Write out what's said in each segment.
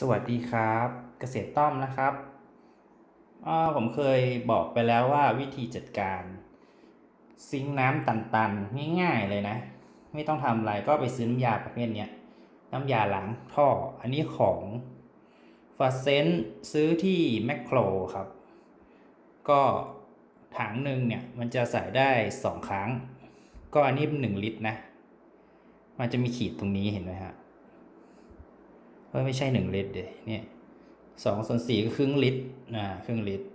สวัสดีครับ เกษตรต้อมนะครับอ่าผมเคยบอกไปแล้วว่าวิธีจัดการ ซิงน้ำตันๆง่ายๆเลยนะ ไม่ต้องทำอะไรก็ไปซื้อน้ำยาประเภทเนี้ยน้ำยาล้างท่อ อันนี้ของฟาเซนซื้อที่แมคโครครับ ก็ถังหนึ่งเนี่ย มันจะใส่ได้สองครั้ง ก็อันนี้หนึ่งลิตรนะ มันจะมีขีดตรงนี้เห็นไหมฮะ เฮ้ยไม่ใช่หนึ่งลิตรเดี๋ยเนี่ยสองส่วนสี่ก็ครึ่งลิตรอ่าครึ่งลิตร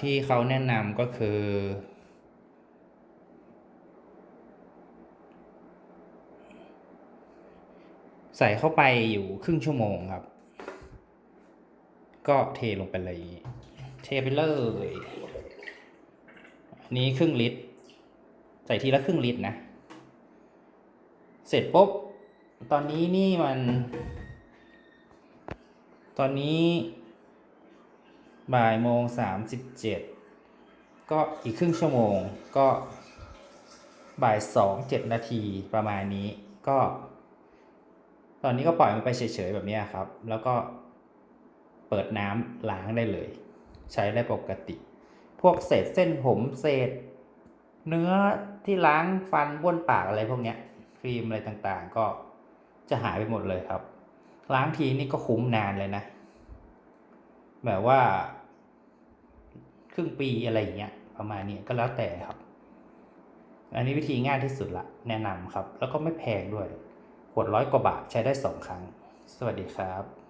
ที่เขาแนะนำก็คือ ใส่เข้าไปอยู่ครึ่งชั่วโมงครับ ก็เทลงไปเลย เทไปเลยนนี้ครึ่งลิตร ใส่ทีละครึ่งลิตรนะ เสร็จปุ๊บ ตอนนี้นี่มัน ตอนนี้ บ่ายโมงสามสิบเจ็ดก็อีกครึ่งชั่วโมงก็บ่ายสองเจ็ดนาทีประมาณนี้ก็ ตอนนี้ก็ปล่อยมันไปเฉยๆแบบนี้ครับ แล้วก็เปิดน้ำล้างได้เลย ใช้ได้ปกติ พวกเศษเส้นผมเศษ เนื้อที่ล้างฟันบ้วนปากอะไรพวกเนี้ยครีมอะไรต่างๆ ก็ จะหายไปหมดเลยครับ ล้างทีนี่ก็คุ้มนานเลยนะ แบบว่า ครึ่งปีอะไรอย่างเงี้ย ประมาณนี้ก็แล้วแต่ครับ อันนี้วิธีง่ายที่สุดละ แนะนำครับ แล้วก็ไม่แพงด้วย ขวดร้อยกว่าบาทใช้ได้สองครั้ง สวัสดีครับ